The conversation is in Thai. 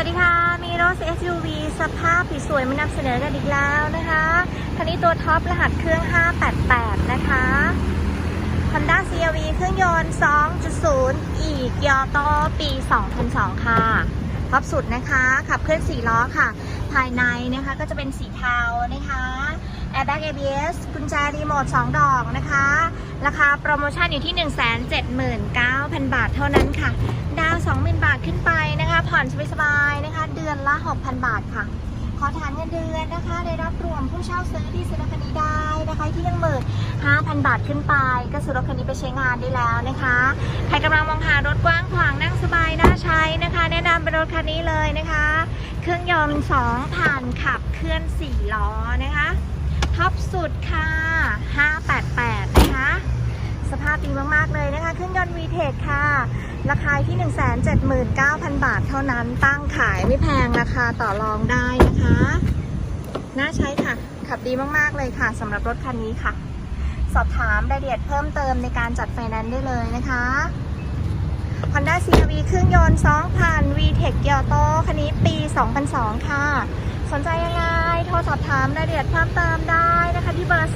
วัสดีค่ะ มีรถ SUV สภาพสวยมานำเสนอกันอีกแล้วนะคะคันนี้ตัวท็อปรหัสเครื่อง 588 นะคะ Honda CRV เครื่องยนต์ 2.0 อีกยอโตปี 2002 ค่ะ ท็อปสุดนะคะ ขับเคลื่อน 4 ล้อค่ะ ภายในนะคะก็จะเป็นสีเทานะคะ Airbag ABS กุญแจรีโมท 2 ดอกนะคะ ราคาโปรโมชั่นอยู่ที่ 179,000 บาทเท่านั้นค่ะ ดาว 20,000 บาทขึ้นไปนะคะ ผ่อนสบายๆนะคะ เดือนละ 6,000 บาทค่ะ ขอฐานเงินเดือนนะคะ ได้รับรวมผู้เช่าซื้อที่ซื้อรถคันนี้ได้นะคะ ที่ยังหมื่น5,000บาทขึ้นไป ก็ซื้อรถคันนี้ไปใช้งานได้แล้วนะคะ ใครกำลังมองหารถกว้างขวางนั่งสบายน่าใช้นะคะ แนะนำเป็นรถคันนี้เลยนะคะ เครื่องยนต์2ผ่านขับเคลื่อน4ล้อนะคะ สุดค่ะ 588 นะคะ สภาพดีมาก ๆ เลยนะคะ เครื่องยนต์ VTEC ค่ะ ราคาที่ 179,000 บาทเท่านั้น ตั้งขายไม่แพงราคาต่อรองได้นะคะ น่าใช้ค่ะ ขับดีมาก ๆ เลยค่ะสำหรับรถคันนี้ค่ะ สอบถามรายละเอียดเพิ่มเติมในการจัดไฟแนนซ์ได้เลยนะคะ Honda CRV เครื่องยนต์ 2,000 VTEC ยอโตคันนี้ปี 2002 ค่ะ สนใจยังไง โทรสอบถามรายละเอียดเพิ่มเติมได้